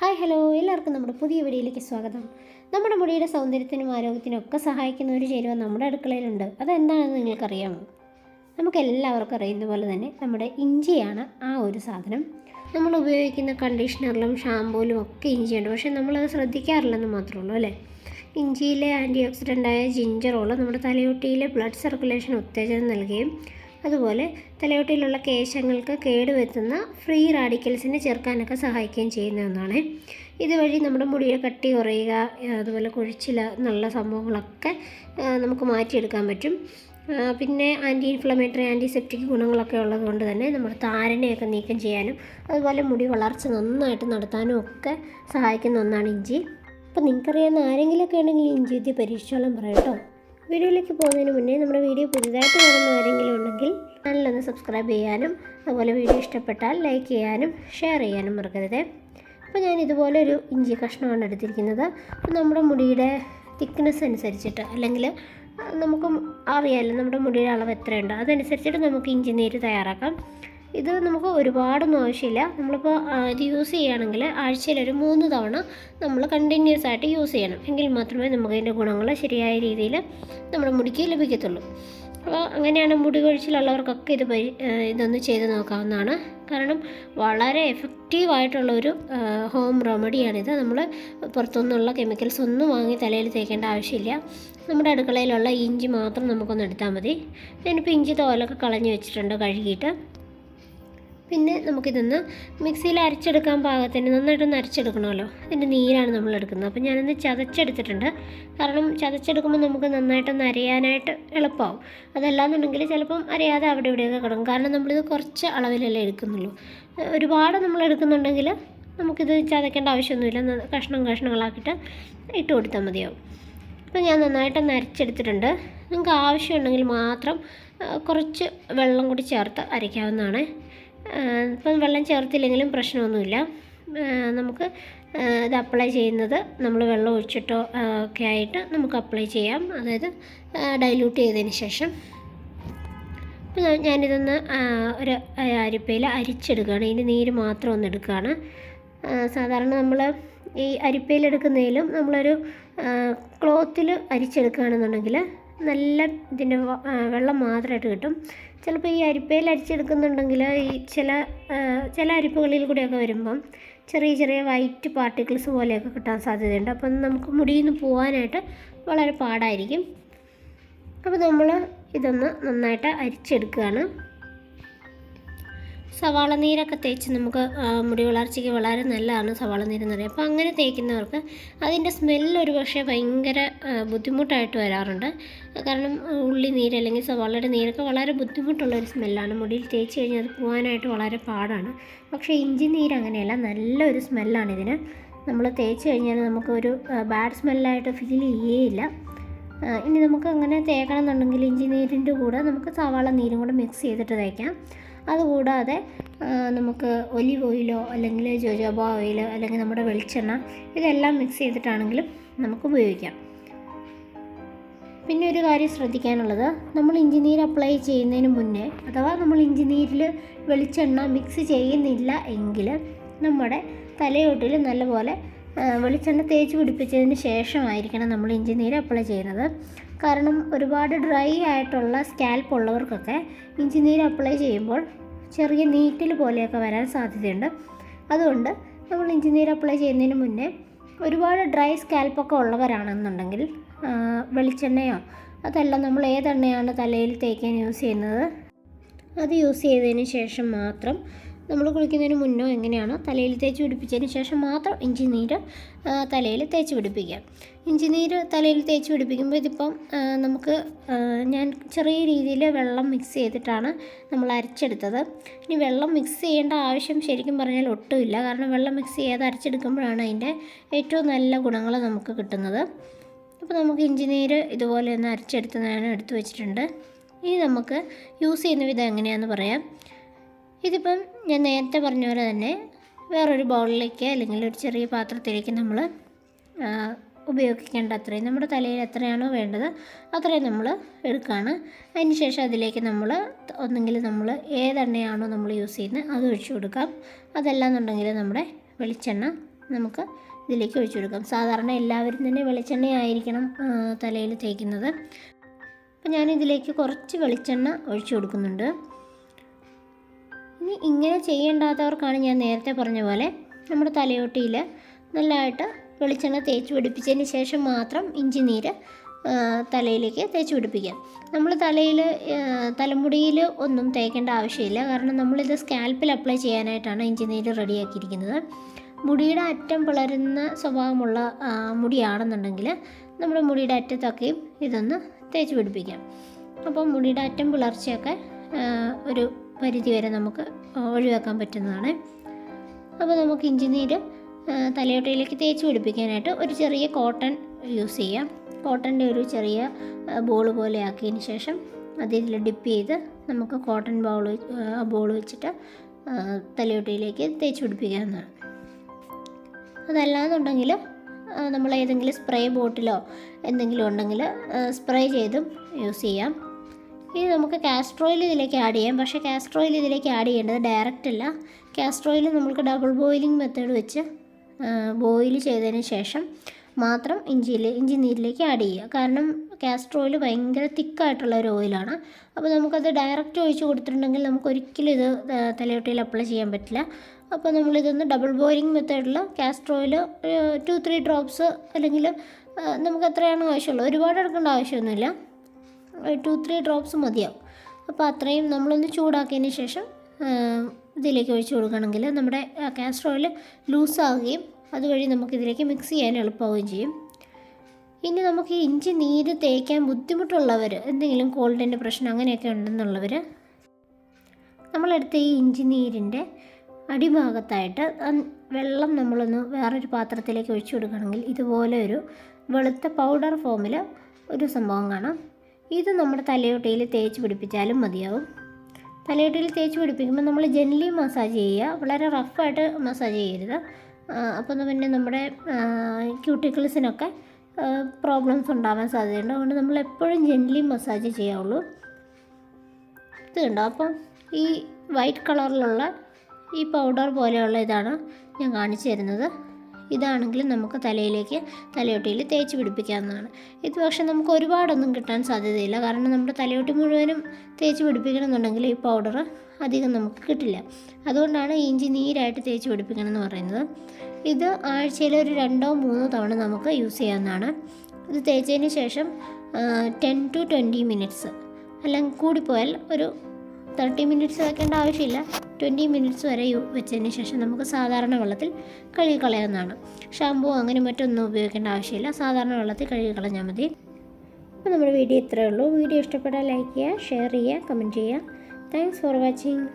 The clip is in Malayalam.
Hi hello. എല്ലാവർക്കും നമ്മുടെ പുതിയ വീഡിയോയിലേക്ക് സ്വാഗതം. നമ്മുടെ മുടിയുടെ സൗന്ദര്യത്തിനും ആരോഗ്യത്തിനും ഒക്കെ സഹായിക്കുന്ന ഒരു ചേരുവ നമ്മുടെ അടുക്കളയിലുണ്ട്. അതെന്താണെന്ന് നിങ്ങൾക്കറിയാമോ? നമുക്ക് എല്ലാവർക്കും അറിയുന്ന പോലെ തന്നെ നമ്മുടെ ഇഞ്ചിയാണ് ആ ഒരു സാധനം. നമ്മൾ ഉപയോഗിക്കുന്ന കണ്ടീഷണറിലും ഷാമ്പൂലും ഒക്കെ ഇഞ്ചിയുണ്ട്. പക്ഷേ നമ്മളത് ശ്രദ്ധിക്കാറില്ലെന്ന് മാത്രമേ ഉള്ളൂ അല്ലേ? ഇഞ്ചിയിലെ ആന്റി ഓക്സിഡന്റായ ജിഞ്ചറോൾ നമ്മുടെ തലയൊട്ടിയിലെ ബ്ലഡ് സർക്കുലേഷൻ ഉത്തേജനം നൽകുകയും അതുപോലെ തലയോട്ടിയിലുള്ള കേശങ്ങൾക്ക് കേടുവരുത്തുന്ന ഫ്രീ റാഡിക്കൽസിനെ ചേർക്കാനൊക്കെ സഹായിക്കുകയും ചെയ്യുന്ന ഒന്നാണ്. ഇതുവഴി നമ്മുടെ മുടിയുടെ കട്ടി കുറയുക അതുപോലെ കൊഴിച്ചിൽ എന്നുള്ള സംഭവങ്ങളൊക്കെ നമുക്ക് മാറ്റിയെടുക്കാൻ പറ്റും. പിന്നെ ആന്റി ഇൻഫ്ലമേറ്ററി ആന്റിസെപ്റ്റിക് ഗുണങ്ങളൊക്കെ ഉള്ളതുകൊണ്ട് തന്നെ നമ്മുടെ താരനെയൊക്കെ നീക്കം ചെയ്യാനും അതുപോലെ മുടി വളർച്ച നന്നായിട്ട് നടത്താനും ഒക്കെ സഹായിക്കുന്ന ഒന്നാണ് ഇഞ്ചി. അപ്പോൾ നിങ്ങൾക്കറിയാവുന്ന ആരെങ്കിലുമൊക്കെ ഉണ്ടെങ്കിൽ ഇഞ്ചി വിദ്യ പരീക്ഷിച്ചോളം പറയട്ടോ വീഡിയോയിലേക്ക് പോകുന്നതിന് മുന്നേ നമ്മുടെ വീഡിയോ പുതിയതായിട്ട് കാണുന്നവരെങ്കിലും ഉണ്ടെങ്കിൽ ചാനലൊന്ന് സബ്സ്ക്രൈബ് ചെയ്യാനും അതുപോലെ വീഡിയോ ഇഷ്ടപ്പെട്ടാൽ ലൈക്ക് ചെയ്യാനും ഷെയർ ചെയ്യാനും മറക്കരുത്. അപ്പോൾ ഞാൻ ഇതുപോലെ ഒരു ഇഞ്ചി കഷ്ണമാണ് എടുത്തിരിക്കുന്നത്. നമ്മുടെ മുടിയുടെ തിക്നെസ് അനുസരിച്ചിട്ട് അല്ലെങ്കിൽ നമുക്ക് അറിയാമല്ലോ നമ്മുടെ മുടിയുടെ അളവ് എത്രയുണ്ട്. അതനുസരിച്ചിട്ട് നമുക്ക് ഇഞ്ചി നീര് തയ്യാറാക്കാം. ഇത് നമുക്ക് ഒരുപാടൊന്നും ആവശ്യമില്ല. നമ്മളിപ്പോൾ ഇത് യൂസ് ചെയ്യുകയാണെങ്കിൽ ആഴ്ചയിൽ ഒരു മൂന്ന് തവണ നമ്മൾ കണ്ടിന്യൂസ് ആയിട്ട് യൂസ് ചെയ്യണം. എങ്കിൽ മാത്രമേ നമുക്ക് അതിന്റെ ഗുണങ്ങൾ ശരിയായ രീതിയിൽ നമ്മുടെ മുടിക്ക് ലഭിക്കത്തുള്ളൂ. അപ്പോൾ അങ്ങനെയാണ് മുടി കൊഴിച്ചിലുള്ളവർക്കൊക്കെ ഇത് പരി ഇതൊന്ന് ചെയ്ത് നോക്കാവുന്നതാണ്. കാരണം വളരെ എഫക്റ്റീവായിട്ടുള്ള ഒരു ഹോം റെമഡിയാണിത് നമ്മൾ പുറത്തുനിന്നുള്ള കെമിക്കൽസ് ഒന്നും വാങ്ങി തലയിൽ തേക്കേണ്ട ആവശ്യമില്ല. നമ്മുടെ അടുക്കളയിലുള്ള ഇഞ്ചി മാത്രം നമുക്കൊന്ന് എടുത്താൽ മതി. ഞാനിപ്പോൾ ഇഞ്ചി തോലൊക്കെ കളഞ്ഞ് വെച്ചിട്ടുണ്ട് കഴുകിയിട്ട്. പിന്നെ നമുക്കിതൊന്ന് മിക്സിയിൽ അരച്ചെടുക്കാൻ പാകത്തിന് നന്നായിട്ടൊന്ന് അരച്ചെടുക്കണമല്ലോ. അതിന്റെ നീരാണ് നമ്മൾ എടുക്കുന്നത്. അപ്പോൾ ഞാനൊന്ന് ചതച്ചെടുത്തിട്ടുണ്ട്. കാരണം ചതച്ചെടുക്കുമ്പോൾ നമുക്ക് നന്നായിട്ടൊന്ന് അരയാനായിട്ട് എളുപ്പമാവും. അതല്ലാന്നുണ്ടെങ്കിൽ ചിലപ്പം അരയാതെ അവിടെ ഇവിടെയൊക്കെ കിടക്കും. കാരണം നമ്മളിത് കുറച്ച് അളവിലല്ലേ എടുക്കുന്നുള്ളൂ. ഒരുപാട് നമ്മൾ എടുക്കുന്നുണ്ടെങ്കിൽ നമുക്കിത് ചതയ്ക്കേണ്ട ആവശ്യമൊന്നുമില്ല. കഷ്ണം കഷ്ണങ്ങളാക്കിയിട്ട് ഇട്ട് കൊടുത്താൽ മതിയാവും. അപ്പോൾ ഞാൻ നന്നായിട്ടൊന്ന് അരച്ചെടുത്തിട്ടുണ്ട്. നിങ്ങൾക്ക് ആവശ്യമുണ്ടെങ്കിൽ മാത്രം കുറച്ച് വെള്ളം കൂടി ചേർത്ത് അരയ്ക്കാവുന്നതാണ്. ഇപ്പം വെള്ളം ചേർത്തില്ലെങ്കിലും പ്രശ്നമൊന്നുമില്ല. നമുക്ക് ഇത് അപ്ലൈ ചെയ്യുന്നത് നമ്മൾ വെള്ളം ഒഴിച്ചിട്ടോ ഒക്കെ ആയിട്ട് നമുക്ക് അപ്ലൈ ചെയ്യാം. അതായത് ഡൈല്യൂട്ട് ചെയ്തതിന് ശേഷം. അപ്പോൾ ഞാനിതൊന്ന് ഒരു അരിപ്പയിൽ അരിച്ചെടുക്കുകയാണ്. ഇതിന്റെ നീര് മാത്രം ഒന്ന് എടുക്കുകയാണ്. സാധാരണ നമ്മൾ ഈ അരിപ്പയിൽ എടുക്കുന്നതിലും നമ്മളൊരു ക്ലോത്തിൽ അരിച്ചെടുക്കുകയാണെന്നുണ്ടെങ്കിൽ നല്ല ഇതിന്റെ വെള്ളം മാത്രമായിട്ട് കിട്ടും. ചിലപ്പോൾ ഈ അരിപ്പയിൽ അരിച്ചെടുക്കുന്നുണ്ടെങ്കിൽ ഈ ചില ചില അരിപ്പകളിൽ കൂടെയൊക്കെ വരുമ്പം ചെറിയ ചെറിയ വൈറ്റ് പാർട്ടിക്കിൾസ് പോലെയൊക്കെ കിട്ടാൻ സാധ്യതയുണ്ട്. അപ്പം നമുക്ക് മുടിയിൽ നിന്ന് പോകാനായിട്ട് വളരെ പാടായിരിക്കും. അപ്പോൾ നമ്മൾ ഇതൊന്ന് നന്നായിട്ട് അരിച്ചെടുക്കുകയാണ്. സവാള നീരൊക്കെ തേച്ച് നമുക്ക് മുടി വളർച്ചയ്ക്ക് വളരെ നല്ലതാണ് സവാള നീരെന്ന് പറയുന്നത്. അപ്പോൾ അങ്ങനെ തേക്കുന്നവർക്ക് അതിന്റെ സ്മെല്ല് ഒരു പക്ഷേ ഭയങ്കര ബുദ്ധിമുട്ടായിട്ട് വരാറുണ്ട്. കാരണം ഉള്ളി നീര് അല്ലെങ്കിൽ സവാളയുടെ നീരൊക്കെ വളരെ ബുദ്ധിമുട്ടുള്ള ഒരു സ്മെല്ലാണ് മുടിയിൽ തേച്ച് കഴിഞ്ഞാൽ അത് പോകാനായിട്ട് വളരെ പാടാണ്. പക്ഷേ ഇഞ്ചി നീര് അങ്ങനെയല്ല നല്ലൊരു സ്മെല്ലാണ് ഇതിന്. നമ്മൾ തേച്ച് കഴിഞ്ഞാൽ നമുക്കൊരു ബാഡ് സ്മെല്ലായിട്ട് ഫീൽ ചെയ്യേയില്ല. ഇനി നമുക്ക് അങ്ങനെ തേക്കണം എന്നുണ്ടെങ്കിൽ ഇഞ്ചി നീരിന്റെ കൂടെ നമുക്ക് സവാള നീരും കൂടെ മിക്സ് ചെയ്തിട്ട് തേക്കാം. അതുകൂടാതെ നമുക്ക് ഒലിവ് ഓയിലോ അല്ലെങ്കിൽ ജോജോബ ഓയിലോ അല്ലെങ്കിൽ നമ്മുടെ വെളിച്ചെണ്ണ ഇതെല്ലാം മിക്സ് ചെയ്തിട്ടാണെങ്കിലും നമുക്ക് ഉപയോഗിക്കാം. പിന്നെ ഒരു കാര്യം ശ്രദ്ധിക്കാനുള്ളത് നമ്മൾ ഇഞ്ചിനീർ അപ്ലൈ ചെയ്യുന്നതിന് മുന്നേ അഥവാ നമ്മൾ ഇഞ്ചിനീരിൽ വെളിച്ചെണ്ണ മിക്സ് ചെയ്യുന്നില്ല എങ്കിൽ നമ്മുടെ തലയോട്ടിൽ നല്ലപോലെ വെളിച്ചെണ്ണ തേച്ച് പിടിപ്പിച്ചതിന് ശേഷമായിരിക്കണം നമ്മൾ ഇഞ്ചി നീര് അപ്ലൈ ചെയ്യുന്നത്. കാരണം ഒരുപാട് ഡ്രൈ ആയിട്ടുള്ള സ്കാൽപ്പ് ഉള്ളവർക്കൊക്കെ ഇഞ്ചി നീര് അപ്ലൈ ചെയ്യുമ്പോൾ ചെറിയ നീറ്റിൽ പോലെയൊക്കെ വരാൻ സാധ്യതയുണ്ട്. അതുകൊണ്ട് നമ്മൾ ഇഞ്ചി നീര് അപ്ലൈ ചെയ്യുന്നതിന് മുന്നേ ഒരുപാട് ഡ്രൈ സ്കാൽപ്പൊക്കെ ഉള്ളവരാണെന്നുണ്ടെങ്കിൽ വെളിച്ചെണ്ണയോ അതല്ല നമ്മൾ ഏതെണ്ണയാണ് തലയിൽ തേക്കാൻ യൂസ് ചെയ്യുന്നത് അത് യൂസ് ചെയ്തതിന് ശേഷം മാത്രം നമ്മൾ കുളിക്കുന്നതിന് മുന്നോ എങ്ങനെയാണോ തലയിൽ തേച്ച് പിടിപ്പിച്ചതിന് ശേഷം മാത്രം ഇഞ്ചി നീര് തലയിൽ തേച്ച് പിടിപ്പിക്കുക. ഇഞ്ചി നീര് തലയിൽ തേച്ച് പിടിപ്പിക്കുമ്പോൾ ഇതിപ്പം നമുക്ക് ഞാൻ ചെറിയ രീതിയിൽ വെള്ളം മിക്സ് ചെയ്തിട്ടാണ് നമ്മൾ അരച്ചെടുത്തത്. ഇനി വെള്ളം മിക്സ് ചെയ്യേണ്ട ആവശ്യം ശരിക്കും പറഞ്ഞാൽ ഒട്ടുമില്ല കാരണം വെള്ളം മിക്സ് ചെയ്യാതെ അരച്ചെടുക്കുമ്പോഴാണ് അതിന്റെ ഏറ്റവും നല്ല ഗുണങ്ങൾ നമുക്ക് കിട്ടുന്നത്. അപ്പോൾ നമുക്ക് ഇഞ്ചി നീര് ഇതുപോലെ ഒന്ന് അരച്ചെടുത്ത് ഞാൻ എടുത്തു വെച്ചിട്ടുണ്ട്. ഇനി നമുക്ക് യൂസ് ചെയ്യുന്ന വിധം എങ്ങനെയാണെന്ന് പറയാം. ഇതിപ്പം ഞാൻ നേരത്തെ പറഞ്ഞ പോലെ തന്നെ വേറൊരു ബൗളിലേക്ക് അല്ലെങ്കിൽ ഒരു ചെറിയ പാത്രത്തിലേക്ക് നമ്മൾ ഉപയോഗിക്കേണ്ട അത്രയും നമ്മുടെ തലയിൽ എത്രയാണോ വേണ്ടത് അത്രയും നമ്മൾ എടുക്കുകയാണ്. അതിന് ശേഷം അതിലേക്ക് നമ്മൾ ഒന്നെങ്കിൽ നമ്മൾ ഏതെണ്ണയാണോ നമ്മൾ യൂസ് ചെയ്യുന്നത് അത് ഒഴിച്ചു കൊടുക്കാം. അതല്ല എന്നുണ്ടെങ്കിൽ നമ്മുടെ വെളിച്ചെണ്ണ നമുക്ക് ഇതിലേക്ക് ഒഴിച്ചു കൊടുക്കാം. സാധാരണ എല്ലാവരും തന്നെ വെളിച്ചെണ്ണ ആയിരിക്കണം തലയിൽ തേക്കുന്നത്. അപ്പം ഞാനിതിലേക്ക് കുറച്ച് വെളിച്ചെണ്ണ ഒഴിച്ചു കൊടുക്കുന്നുണ്ട്. ഇനി ഇങ്ങനെ ചെയ്യേണ്ടാത്തവർക്കാണ് ഞാൻ നേരത്തെ പറഞ്ഞ പോലെ നമ്മുടെ തലയോട്ടിയിൽ നല്ലതായിട്ട് വെളിച്ചെണ്ണ തേച്ച് പിടിപ്പിച്ചതിന് ശേഷം മാത്രം ഇഞ്ചി നീര് തലയിലേക്ക് തേച്ച് പിടിപ്പിക്കാം നമ്മൾ തലയിൽ തലമുടിയിൽ ഒന്നും തേക്കേണ്ട ആവശ്യമില്ല. കാരണം നമ്മളിത് സ്കാൽപ്പിൽ അപ്ലൈ ചെയ്യാനായിട്ടാണ് ഇഞ്ചി നീര് റെഡിയാക്കിയിരിക്കുന്നത്. മുടിയുടെ അറ്റം പിളരുന്ന സ്വഭാവമുള്ള മുടിയാണെന്നുണ്ടെങ്കിൽ നമ്മുടെ മുടിയുടെ അറ്റത്തൊക്കെയും ഇതൊന്ന് തേച്ച് പിടിപ്പിക്കാം. അപ്പോൾ മുടിയുടെ അറ്റം പിളർച്ചയൊക്കെ ഒരു പരിധി വരെ നമുക്ക് ഒഴിവാക്കാൻ പറ്റുന്നതാണ്. അപ്പോൾ നമുക്ക് ഇഞ്ചിനീര് നീര് തലയോട്ടയിലേക്ക് തേച്ച് പിടിപ്പിക്കാനായിട്ട് ഒരു ചെറിയ കോട്ടൺ യൂസ് ചെയ്യാം. കോട്ടന്റെ ഒരു ചെറിയ ബോൾ പോലെ ആക്കിയതിന് ശേഷം അതിൽ ഡിപ്പ് ചെയ്ത് നമുക്ക് കോട്ടൺ ബൗൾ ബോൾ വെച്ചിട്ട് തലയോട്ടിയിലേക്ക് തേച്ച് പിടിപ്പിക്കാവുന്നതാണ്. അതല്ലാന്നുണ്ടെങ്കിൽ നമ്മൾ ഏതെങ്കിലും സ്പ്രേ ബോട്ടിലോ എന്തെങ്കിലും ഉണ്ടെങ്കിൽ സ്പ്രേ ചെയ്തും യൂസ് ചെയ്യാം. ഇനി നമുക്ക് കാസ്ട്രോയിൽ ഇതിലേക്ക് ആഡ് ചെയ്യാം. പക്ഷേ കാസ്ട്രോയിൽ ഇതിലേക്ക് ആഡ് ചെയ്യേണ്ടത് ഡയറക്റ്റ് അല്ല. കാസ്ട്രോയിൽ നമുക്ക് ഡബിൾ ബോയിലിംഗ് മെത്തേഡ് വെച്ച് ബോയിൽ ചെയ്തതിന് ശേഷം മാത്രം ഇഞ്ചിയിൽ ഇഞ്ചി നീരിലേക്ക് ആഡ് ചെയ്യുക. കാരണം കാസ്റ്റർ ഓയിൽ ഭയങ്കര തിക്കായിട്ടുള്ള ഒരു ഓയിലാണ് അപ്പോൾ നമുക്കത് ഡയറക്റ്റ് ഒഴിച്ച് കൊടുത്തിട്ടുണ്ടെങ്കിൽ നമുക്ക് ഒരിക്കലും ഇത് തലയോട്ടിയിൽ അപ്ലൈ ചെയ്യാൻ പറ്റില്ല. അപ്പോൾ നമ്മളിതൊന്ന് ഡബിൾ ബോയിലിംഗ് മെത്തേഡിൽ castor oil two three drops അല്ലെങ്കിൽ നമുക്ക് എത്രയാണോ ആവശ്യമുള്ളത് ഒരുപാട് എടുക്കേണ്ട ആവശ്യമൊന്നുമില്ല. ടു ത്രീ ഡ്രോപ്സ് മതിയാവും. അപ്പോൾ അത്രയും നമ്മളൊന്ന് ചൂടാക്കിയതിന് ശേഷം ഇതിലേക്ക് ഒഴിച്ചു കൊടുക്കുകയാണെങ്കിൽ നമ്മുടെ കാസ്റ്റർ ഓയിൽ ലൂസാവുകയും അതുവഴി നമുക്കിതിലേക്ക് മിക്സ് ചെയ്യാൻ എളുപ്പമാവുകയും ചെയ്യും. ഇനി നമുക്ക് ഇഞ്ചി നീര് തേക്കാൻ ബുദ്ധിമുട്ടുള്ളവർ എന്തെങ്കിലും കോൾഡിന്റെ പ്രശ്നം അങ്ങനെയൊക്കെ ഉണ്ടെന്നുള്ളവർ നമ്മളെടുത്ത ഈ ഇഞ്ചി നീരിന്റെ അടിഭാഗത്തായിട്ട് വെള്ളം നമ്മളൊന്ന് വേറൊരു പാത്രത്തിലേക്ക് ഒഴിച്ചു കൊടുക്കുകയാണെങ്കിൽ ഇതുപോലെ ഒരു വെളുത്ത പൗഡർ ഫോമിൽ ഒരു സംഭവം കാണാം. ഇത് നമ്മുടെ തലയോട്ടയിൽ തേച്ച് പിടിപ്പിച്ചാലും മതിയാവും. തലയോട്ടയിൽ തേച്ച് പിടിപ്പിക്കുമ്പോൾ നമ്മൾ ജെൻലി മസാജ് ചെയ്യുക. വളരെ റഫായിട്ട് മസാജ് ചെയ്യരുത്. അപ്പോൾ പിന്നെ നമ്മുടെ ക്യൂട്ടിക്കിൾസിനൊക്കെ പ്രോബ്ലംസ് ഉണ്ടാവാൻ സാധ്യതയുണ്ട്. അതുകൊണ്ട് നമ്മൾ എപ്പോഴും ജെൻലി മസാജ് ചെയ്യാവുള്ളൂ. ഇത് കണ്ടോ? അപ്പം ഈ വൈറ്റ് കളറിലുള്ള ഈ പൗഡർ പോലെയുള്ള ഇതാണ് ഞാൻ കാണിച്ചു തരുന്നത്. ഇതാണെങ്കിൽ നമുക്ക് തലയിലേക്ക് തലയോട്ടിയിൽ തേച്ച് പിടിപ്പിക്കാവുന്നതാണ്. ഇത് പക്ഷേ നമുക്ക് ഒരുപാടൊന്നും കിട്ടാൻ സാധ്യതയില്ല. കാരണം നമ്മുടെ തലയോട്ടി മുഴുവനും തേച്ച് പിടിപ്പിക്കണമെന്നുണ്ടെങ്കിൽ ഈ പൗഡർ അധികം നമുക്ക് കിട്ടില്ല. അതുകൊണ്ടാണ് ഇഞ്ചി നീരായിട്ട് തേച്ച് പിടിപ്പിക്കണം എന്ന് പറയുന്നത്. ഇത് ആഴ്ചയിൽ ഒരു രണ്ടോ മൂന്നോ തവണ നമുക്ക് യൂസ് ചെയ്യാവുന്നതാണ്. ഇത് തേച്ചതിന് ശേഷം ടെൻ ടു ട്വന്റി മിനിറ്റ്സ് അല്ലെങ്കിൽ കൂടിപ്പോയാൽ ഒരു തേർട്ടി മിനിറ്റ്സ് വെക്കേണ്ട ആവശ്യമില്ല. ട്വന്റി മിനിറ്റ്സ് വരെ വെച്ചതിന് ശേഷം നമുക്ക് സാധാരണ വെള്ളത്തിൽ കഴുകി കളയാവുന്നതാണ്. ഷാമ്പൂ അങ്ങനെ മറ്റൊന്നും ഉപയോഗിക്കേണ്ട ആവശ്യമില്ല. സാധാരണ വെള്ളത്തിൽ കഴുകി കളഞ്ഞാൽ മതി. അപ്പോൾ നമ്മുടെ വീഡിയോ ഇത്രയേ ഉള്ളൂ. വീഡിയോ ഇഷ്ടപ്പെട്ടാൽ ലൈക്ക് ചെയ്യുക ഷെയർ ചെയ്യുക കമന്റ് ചെയ്യുക. Thanks for watching